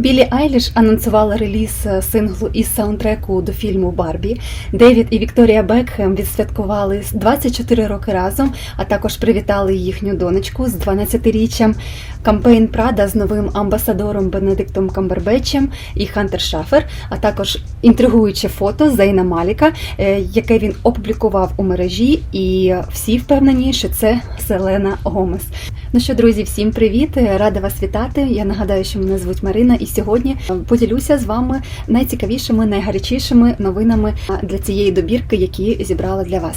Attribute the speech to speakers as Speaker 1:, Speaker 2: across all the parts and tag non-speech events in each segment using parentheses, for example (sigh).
Speaker 1: Білі Айліш анонсувала реліз е, синглу із саундтреку до фільму Барбі. Девід і Вікторія Бекхем відсвяткували 24 роки разом, а також привітали їхню донечку з 12-річчям. Кампейн Прада з новим амбасадором Бенедиктом Камбербечем і Хантер Шафер, а також інтригуюче фото Зейна Маліка, е, яке він опублікував у мережі, і всі впевнені, що це Селена Гомес. Ну що, друзі, всім привіт! Рада вас вітати. Я нагадаю, що мене звуть Марина, і сьогодні поділюся з вами найцікавішими, найгарячішими новинами для цієї добірки, які зібрала для вас.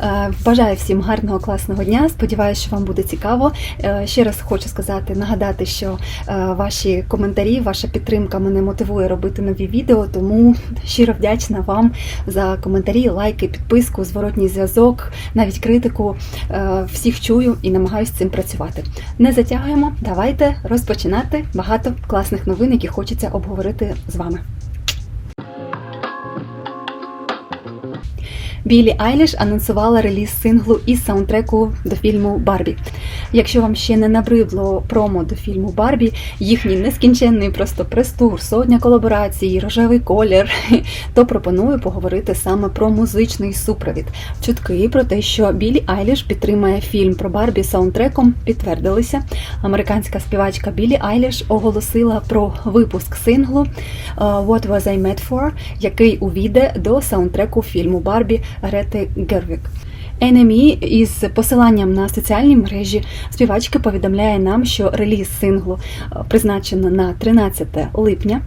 Speaker 1: Е, Бажаю всім гарного класного дня. Сподіваюся, що вам буде цікаво. Е, Ще раз хочу сказати, нагадати, що е, ваші коментарі, ваша підтримка мене мотивує робити нові відео, тому щиро вдячна вам за коментарі, лайки, підписку, зворотній зв'язок, навіть критику. Е, Всіх чую і намагаюся цим працювати. Не затягуємо, давайте розпочинати. Багато класних новин, які хочеться обговорити з вами. Білі Айліш анонсувала реліз синглу із саундтреку до фільму Барбі. Якщо вам ще не набридло промо до фільму Барбі, їхній нескінченний просто престур, сотня колаборацій, рожевий колір, (laughs) то пропоную поговорити саме про музичний супровід. Чутки про те, що Білі Айліш підтримає фільм про Барбі саундтреком, підтвердилися. Американська співачка Білі Айліш оголосила про випуск синглу е, What Was I Made For, який увійде до саундтреку фільму Барбі Грети Гервік. NME із посиланням на соціальні мережі співачка повідомляє нам, що реліз синглу е, призначено на 13 липня.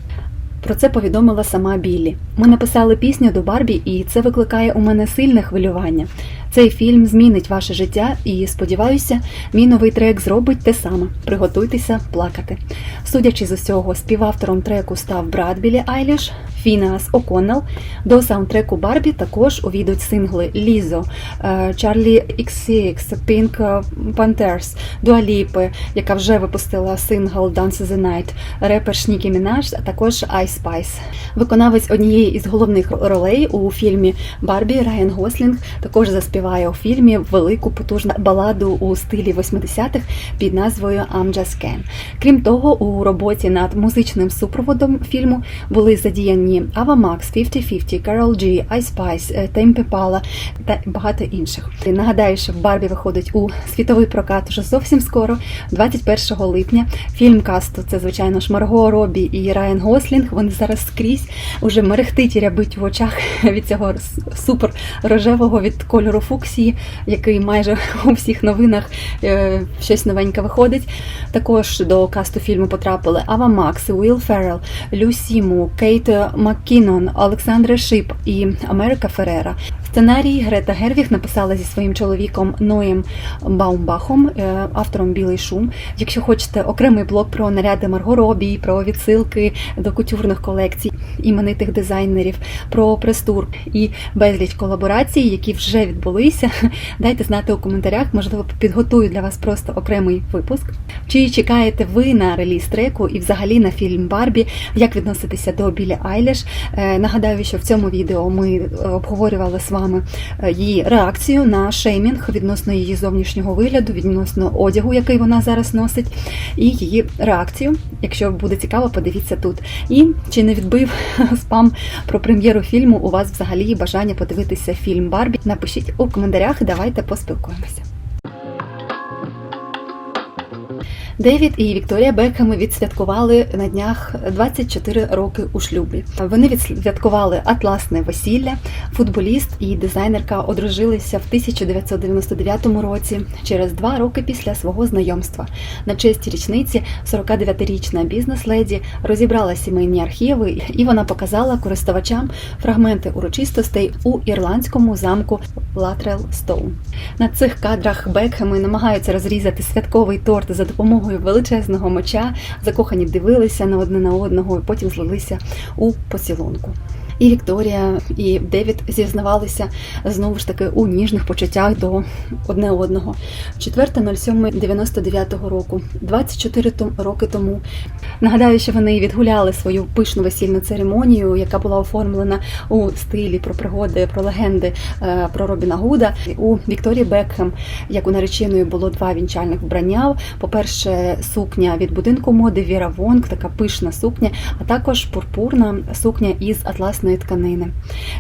Speaker 1: Про це повідомила сама Біллі. Ми написали пісню до Барбі, і це викликає у мене сильне хвилювання. Цей фільм змінить ваше життя, і сподіваюся, мій новий трек зробить те саме. Приготуйтеся плакати. Судячи з усього, співавтором треку став брат Білі Айліш, Фінеас О'Коннелл. До саундтреку Барбі також увійдуть сингли Лізо, е, Чарлі XCX, Pink Panthers, Дуаліпи, яка вже випустила сингл Dance the Night, репер Нікі Мінаж, а також Ice Spice. Виконавець однієї із головних ролей у фільмі Барбі Райан Гослінг також заспіває у фільмі велику потужну баладу у стилі 80-х під назвою I'm Just Ken. Крім того, у роботі над музичним супроводом фільму були задіяні Ava Max, 50-50, Carol G, Ice Spice, Tame Impala та багато інших. Нагадаю, що Барбі виходить у світовий прокат уже зовсім скоро, 21 липня. Фільм касту це звичайно ж Марго Робі і Райан Гослінг. Вони зараз скрізь уже мерехтить і рябить в очах (laughs) від цього супер рожевого від кольору фуксії, який майже (laughs) у всіх новинах е, щось новеньке виходить. Також до касту фільму потрапили Ава Макс, Уіл Феррел, Люсі Му, Кейт Маккінон, Олександра Шип і Америка Ферера. Сценарій Грета Гервіг написала зі своїм чоловіком Ноєм Баумбахом, е, автором Білий шум. Якщо хочете окремий блок про наряди Марго Робі, про відсилки до кутюрних колекцій іменитих дизайнерів, про престур і безліч колаборацій, які вже відбулися, (laughs) дайте знати у коментарях, можливо, підготую для вас просто окремий випуск. Чи чекаєте ви на реліз треку і взагалі на фільм Барбі? Як відноситися до Білі Айліш? Е, Нагадаю, що в цьому відео ми обговорювали з вами е, її реакцію на шеймінг відносно її зовнішнього вигляду, відносно одягу, який вона зараз носить, і її реакцію. Якщо буде цікаво, подивіться тут. І чи не відбив (laughs) спам про прем'єру фільму? У вас взагалі бажання подивитися фільм Барбі? Напишіть у коментарях, давайте поспілкуємося. Девід і Вікторія Бекхеми відсвяткували на днях 24 роки у шлюбі. Вони відсвяткували атласне весілля. Футболіст і дизайнерка одружилися в 1999 році, через два роки після свого знайомства. На честь річниці 49-річна бізнес-леді розібрала сімейні архіви, і вона показала користувачам фрагменти урочистостей у ірландському замку Латрел Стоун. На цих кадрах Бекхеми намагаються розрізати святковий торт за допомогою величезного меча. Закохані дивилися на одне на одного, і потім злилися у поцілунку. І Вікторія, і Девід зізнавалися знову ж таки у ніжних почуттях до одне одного. 4.07.99 року, 24 то- роки тому. Нагадаю, що вони відгуляли свою пишну весільну церемонію, яка була оформлена у стилі про пригоди, про легенди е, про Робіна Гуда. У Вікторії Бекхем, як у нареченої, було два вінчальних вбрання. По-перше, сукня від будинку моди Віра Вонг, така пишна сукня, а також пурпурна сукня із атласної тканини.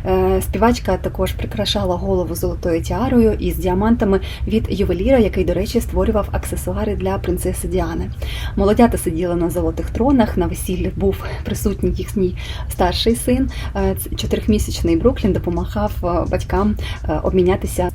Speaker 1: Е, Співачка також прикрашала голову золотою тіарою із діамантами від ювеліра, який, до речі, створював аксесуари для принцеси Діани. Молодята сиділи на золотих тронах. На весіллі був присутній їхній старший син. Е, Чотирьохмісячний Бруклін допомагав е, батькам обмінятися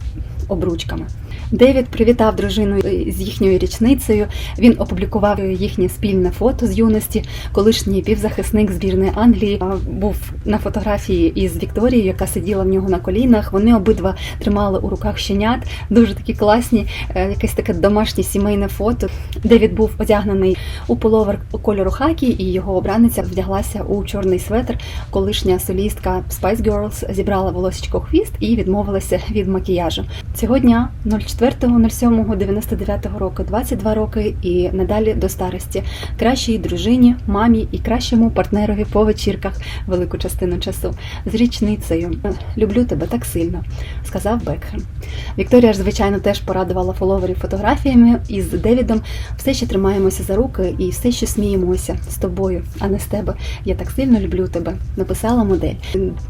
Speaker 1: обручками. Девід привітав дружину з їхньою річницею. Він опублікував їхнє спільне фото з юності. Колишній півзахисник збірної Англії був на фотографії із Вікторією, яка сиділа в нього на колінах. Вони обидва тримали у руках щенят. Дуже такі класні, е, якесь таке домашнє сімейне фото. Девід був одягнений у половер кольору хакі, і його обраниця вдяглася у чорний светр. Колишня солістка Spice Girls зібрала волосечко хвіст і відмовилася від макіяжу. Цього дня, 04.07.99 року, 22 роки і надалі до старості, кращій дружині, мамі і кращому партнерові по вечірках велику частину часу з річницею. Люблю тебе так сильно, сказав Бекхем. Вікторія ж, звичайно, теж порадувала фоловерів фотографіями із Девідом. Все ще тримаємося за руки і все ще сміємося з тобою, а не з тебе. Я так сильно люблю тебе. Написала модель.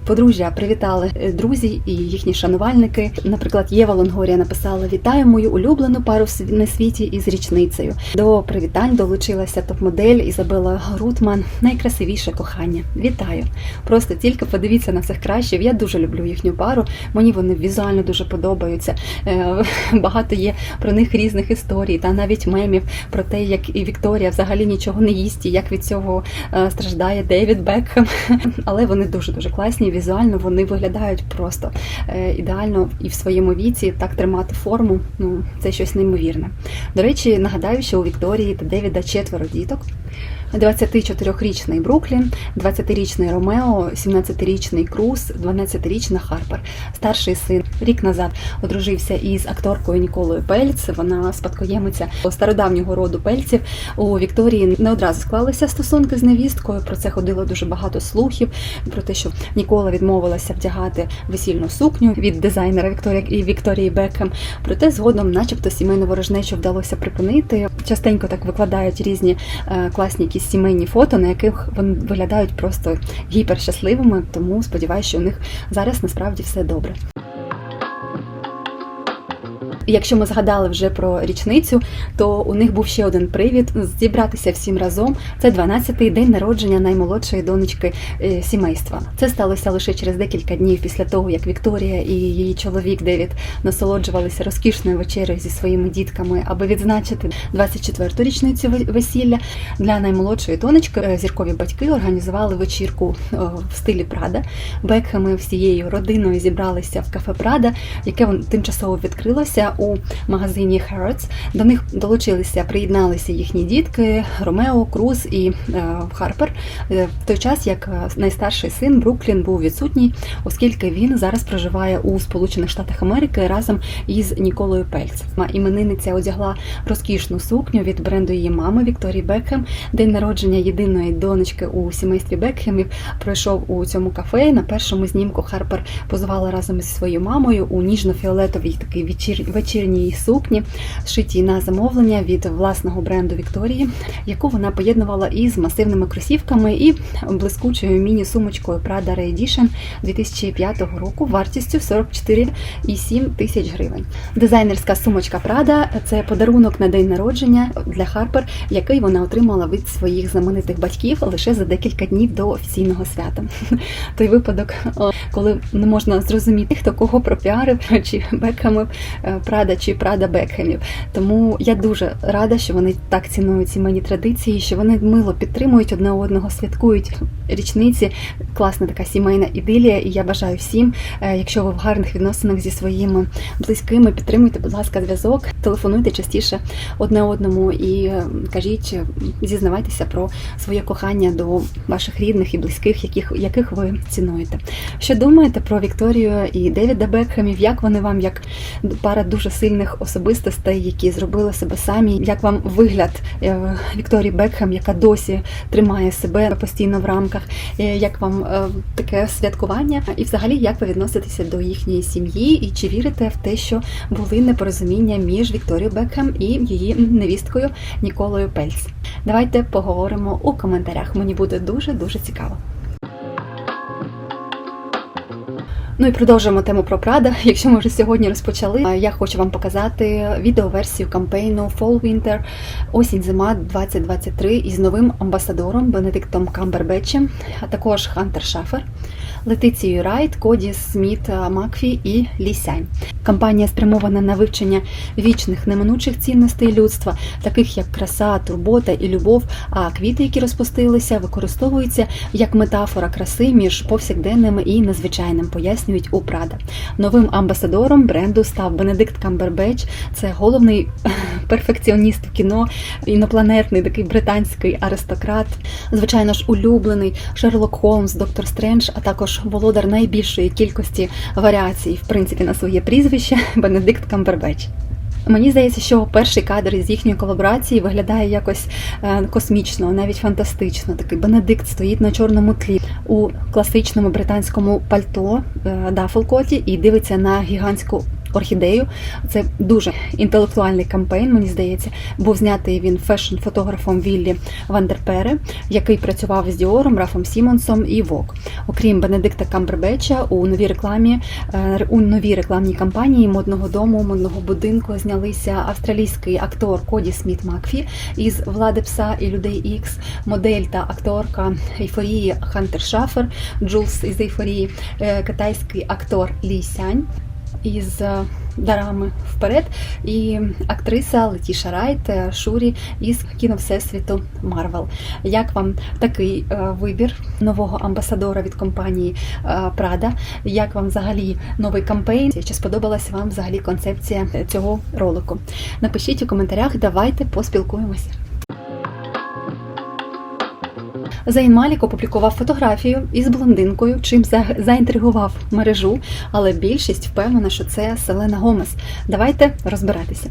Speaker 1: Подружжя привітали е, друзі і їхні шанувальники. Наприклад, Єва Лонгорія написала: Вітаю мою улюблену пару на світі із річницею. До привітань долучилася топ-модель Ізабела Грутман. Найкрасивіше кохання. Вітаю! Просто тільки подивіться на всіх кращих. Я дуже люблю їхню пару. Мені вони візуально дуже подобаються. Е, (laughs) Багато є про них різних історій, та навіть мемів про те, як і Вікторія взагалі нічого не їсть, і як від цього е, страждає Девід Бекхем. (laughs) Але вони дуже дуже класні. Візуально вони виглядають просто е, ідеально і в своєму віці так тримати форму. Ну це щось неймовірне. До речі, нагадаю, що у Вікторії та Девіда четверо діток. 24-річний Бруклін, 20-річний Ромео, 17-річний Круз, 12-річна Харпер. Старший син рік назад одружився із акторкою Ніколою Пельц. Вона спадкоємиця стародавнього роду пельців. У Вікторії не одразу склалися стосунки з невісткою. Про це ходило дуже багато слухів. Про те, що Нікола відмовилася вдягати весільну сукню від дизайнера Вікторії і Вікторії Бекхем. Проте згодом, начебто, сімейну ворожнечу вдалося припинити. Частенько так викладають різні е, класні якісь сімейні фото, на яких вони виглядають просто гіперщасливими. Тому сподіваюся, що у них зараз насправді все добре. Якщо ми згадали вже про річницю, то у них був ще один привід зібратися всім разом. Це 12-й день народження наймолодшої донечки е, сімейства. Це сталося лише через декілька днів після того, як Вікторія і її чоловік Девід насолоджувалися розкішною вечерею зі своїми дітками, аби відзначити 24-ту річницю весілля. Для наймолодшої донечки е, зіркові батьки організували вечірку е, в стилі Прада. Бекхеми всією родиною зібралися в кафе Прада, яке тимчасово відкрилося у магазині Harrods. До них долучилися, приєдналися їхні дітки Ромео, Круз і е, Харпер. Е, В той час, як е, найстарший син Бруклін був відсутній, оскільки він зараз проживає у Сполучених Штатах Америки разом із Ніколою Пельц. Іменинниця одягла розкішну сукню від бренду її мами Вікторії Бекхем. День народження єдиної донечки у сімействі Бекхемів пройшов у цьому кафе. На першому знімку Харпер позувала разом із своєю мамою у ніжно-фіолетовій такій вечір... вечірній сукні, шитій на замовлення від власного бренду Вікторії, яку вона поєднувала із масивними кросівками і блискучою міні-сумочкою Prada Re-Edition 2005 року вартістю 44,7 тисяч гривень. Дизайнерська сумочка Prada – це подарунок на день народження для Харпер, який вона отримала від своїх знаменитих батьків лише за декілька днів до офіційного свята. (laughs) Той випадок, коли не можна зрозуміти, хто кого пропіарив, чи Бекхемів е, Прада, чи Прада Бекхемів. Тому я дуже рада, що вони так цінують сімейні традиції, що вони мило підтримують одне одного, святкують річниці. Класна така сімейна ідилія, і я бажаю всім, е, якщо ви в гарних відносинах зі своїми близькими, підтримуйте, будь ласка, зв'язок, телефонуйте частіше одне одному і е, кажіть, е, зізнавайтеся про своє кохання до ваших рідних і близьких, яких, яких ви цінуєте. Що думаєте про Вікторію і Девіда Бекхемів? Як вони вам, як пара дуже сильних особистостей, які зробили себе самі? Як вам вигляд е, Вікторії Бекхем, яка досі тримає себе постійно в рамках? Е, Як вам е, таке святкування? І взагалі, як ви відноситеся до їхньої сім'ї? І чи вірите в те, що були непорозуміння між Вікторією Бекхем і її невісткою Ніколою Пельц? Давайте поговоримо у коментарях. Мені буде дуже дуже цікаво. Ну і продовжуємо тему про Прада. (laughs) Якщо ми вже сьогодні розпочали, я хочу вам показати відеоверсію кампейну Fall Winter осінь зима 2023 із новим амбасадором Бенедиктом Камбербетчем, а також Хантер Шафер, Летицією Райт, Коді Сміт Макфі і Лі Сянь. Кампанія спрямована на вивчення вічних неминучих цінностей людства, таких як краса, турбота і любов. А квіти, які розпустилися, використовуються як метафора краси між повсякденним і незвичайним, пояснюють у Прада. Новим амбасадором бренду став Бенедикт Камбербеч. Це головний (laughs) перфекціоніст в кіно, інопланетний такий британський аристократ. Звичайно ж, улюблений Шерлок Холмс, Доктор Стрендж, а також володар найбільшої кількості варіацій, в принципі, на своє прізвище (laughs) Бенедикт Камбербеч. Мені здається, що перший кадр із їхньої колаборації виглядає якось е, космічно, навіть фантастично. Такий Бенедикт стоїть на чорному тлі у класичному британському пальто дафлкоті і дивиться на гігантську. Орхідею це дуже інтелектуальний кампейн, мені здається. Був знятий він фешн-фотографом Віллі Вандерпере, який працював з Діором, Рафом Сімонсом і Вок. Окрім Бенедикта Камбербеча, у новій рекламі е, у новій рекламній кампанії модного дому, модного будинку знялися австралійський актор Коді Сміт Макфі із Влади Пса і Людей Ікс, модель та акторка ейфорії Хантер Шафер, Джулс із ейфорії, е, китайський актор Лі Сянь із е, дарами вперед, і актриса Летіша Райт е, Шурі із кіно Всесвіту Марвел. Як вам такий е, вибір нового амбасадора від компанії Прада? Як вам взагалі новий кампейн? Чи сподобалася вам взагалі концепція цього ролику? Напишіть у коментарях, давайте поспілкуємося. Зейн Малік опублікував фотографію із блондинкою, чим за- заінтригував мережу, але більшість впевнена, що це Селена Гомес. Давайте розбиратися.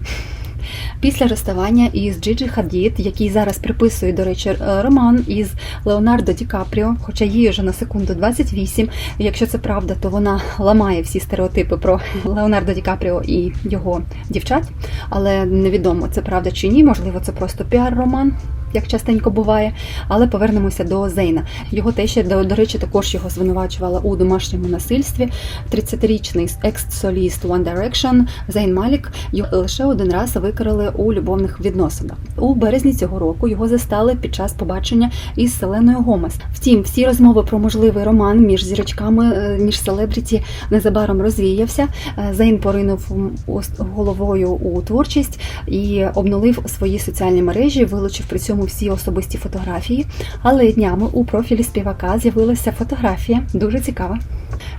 Speaker 1: Після розставання із Джиджі Хадід, який зараз приписує, до речі, е, роман із Леонардо Ді Капріо, хоча їй вже на секунду 28, і якщо це правда, то вона ламає всі стереотипи про Леонардо Ді Капріо і його дівчат, але невідомо, це правда чи ні, можливо, це просто піар-роман. Як частенько буває, але повернемося до Зейна. Його теща, до, до речі, також його звинувачувала у домашньому насильстві. 30-річний екс-соліст One Direction Зейн Малік його лише один раз викрили у любовних відносинах. У березні цього року його застали під час побачення із Селеною Гомес. Втім, всі розмови про можливий роман між зірочками, е, між селебріті незабаром розвіявся. Е, Зейн поринув головою у творчість і обнулив свої соціальні мережі, вилучив при цьому всі особисті фотографії. Але днями у профілі співака з'явилася фотографія, дуже цікава.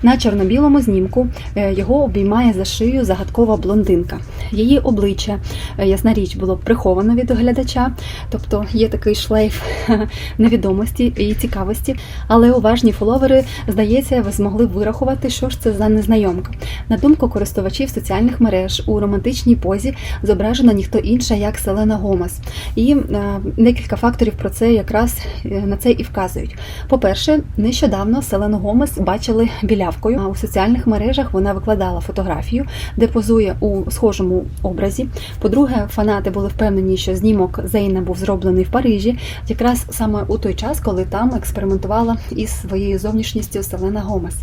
Speaker 1: На чорно-білому знімку е, його обіймає за шию загадкова блондинка. Її обличчя, е, ясна річ, було приховано від глядача, тобто є такий шлейф (laughs) невідомості і цікавості. Але уважні фоловери, здається, ви змогли вирахувати, що ж це за незнайомка. На думку користувачів соціальних мереж у романтичній позі зображена ніхто інша, як Селена Гомес. І е, декілька факторів про це якраз на це і вказують. По-перше, нещодавно Селену Гомес бачили білявкою. А у соціальних мережах вона викладала фотографію, де позує у схожому образі. По-друге, фанати були впевнені, що знімок Зейна був зроблений в Парижі, якраз саме у той час, коли там експериментувала із своєю зовнішністю Селена Гомес.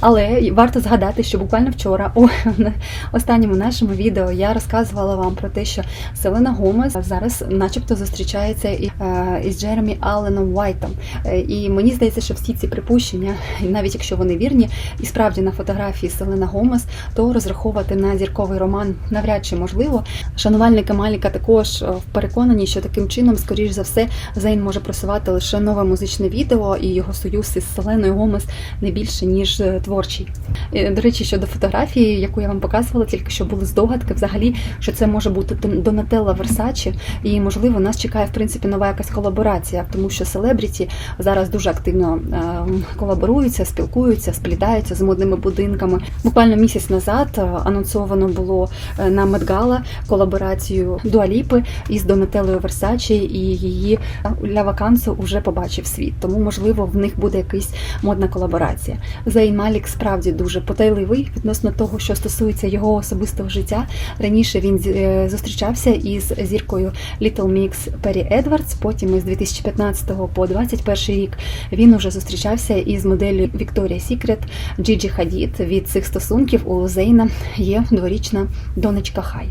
Speaker 1: Але варто згадати, що буквально вчора у (laughs) останньому нашому відео я розказувала вам про те, що Селена Гомес зараз, начебто, зустрічається е, із Джеремі Алленом Уайтом. Е, І мені здається, що всі ці припущення, навіть якщо вони вірні, і справді на фотографії Селена Гомес, то розраховувати на зірковий роман навряд чи можливо. Шанувальники Маліка також е, переконані, що таким чином, скоріш за все, Зейн може просувати лише нове музичне відео, і його союз із Селеною Гомес не більше ніж е, творчий. Е, До речі, щодо фотографії, яку я вам показувала, тільки що були здогадки, взагалі, що це може бути Дон- Донателла Версачі, і можливо нас чекає в принципі нова якась колаборація, тому що селебріті зараз дуже активно ем, колаборуються, спілкуються, сплітаються з модними будинками. Буквально місяць назад е, анонсовано було е, на Медгала колаборацію Дуаліпи із Донателлою Версачі, і її Ля Вакансо вже побачив світ. Тому можливо в них буде якась модна колаборація. Зейн Малік справді дуже потайливий відносно того, що стосується його особистого життя. Раніше він е, зустрічався із зіркою Little Mix Пері Едвардс. Потім із 2015 по 2021 рік він уже зустрічався із моделлю Victoria's Secret Джиджі Хадід. Від цих стосунків у Зейна є дворічна донечка Хай.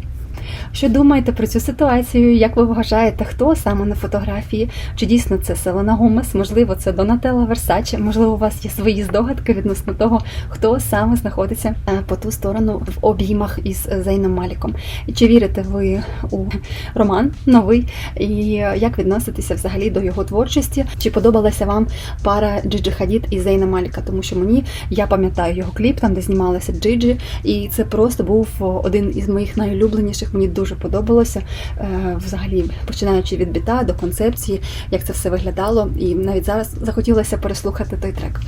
Speaker 1: Що думаєте про цю ситуацію? Як ви вважаєте, хто саме на фотографії? Чи дійсно це Селена Гомес? Можливо, це Донателла Версаче? Можливо, у вас є свої здогадки відносно того, хто саме знаходиться е, по ту сторону в обіймах із Зейном Маліком? Чи вірите ви у роман новий? І як відноситеся взагалі до його творчості? Чи подобалася вам пара Джиджи Хадід і Зейна Маліка? Тому що мені я пам'ятаю його кліп, там де знімалася Джиджі, і це просто був один із моїх найулюбленіших. Мені дуже подобалося. Е, Взагалі, починаючи від біта до концепції, як це все виглядало, і навіть зараз захотілося переслухати той трек.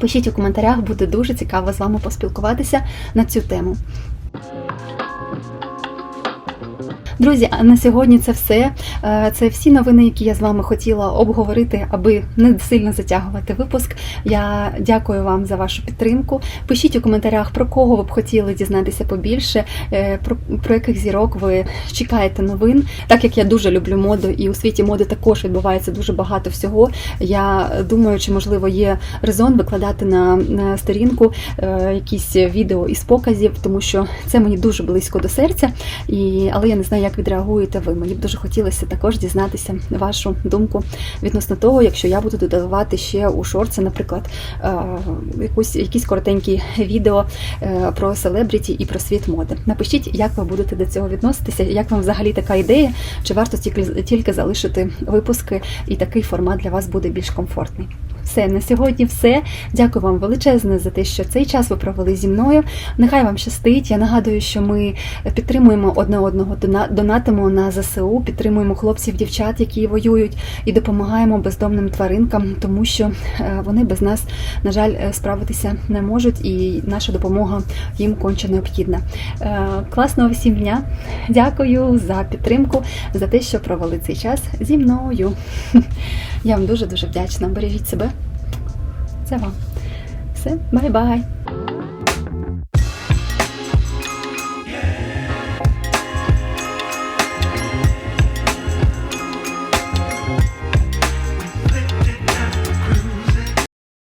Speaker 1: Пишіть у коментарях, буде дуже цікаво з вами поспілкуватися на цю тему. Друзі, а на сьогодні це все. Е, Це всі новини, які я з вами хотіла обговорити, аби не сильно затягувати випуск. Я дякую вам за вашу підтримку. Пишіть у коментарях, про кого ви б хотіли дізнатися побільше, е, про, про яких зірок ви чекаєте новин. Так як я дуже люблю моду, і у світі моди також відбувається дуже багато всього. Я думаю, чи можливо є резон викладати на, на сторінку е, якісь відео із показів, тому що це мені дуже близько до серця. І, але я не знаю, як відреагуєте ви. Мені б дуже хотілося також дізнатися вашу думку відносно того, якщо я буду додавати ще у шорці, наприклад, е, якусь, якісь коротенькі відео е, про селебріті і про світ моди. Напишіть, як ви будете до цього відноситися, як вам взагалі така ідея, чи варто тільки, тільки залишити випуски, і такий формат для вас буде більш комфортний. Все на сьогодні, все. Дякую вам величезне за те, що цей час ви провели зі мною. Нехай вам щастить. Я нагадую, що ми підтримуємо одне одного, донатимо на ЗСУ, підтримуємо хлопців, дівчат, які воюють, і допомагаємо бездомним тваринкам, тому що е, вони без нас, на жаль, е, справитися не можуть, і наша допомога їм конче необхідна. Е, Класного всім дня! Дякую за підтримку, за те, що провели цей час зі мною. (laughs) Я вам дуже дуже вдячна. Бережіть себе. Це вам. Все, бай-бай.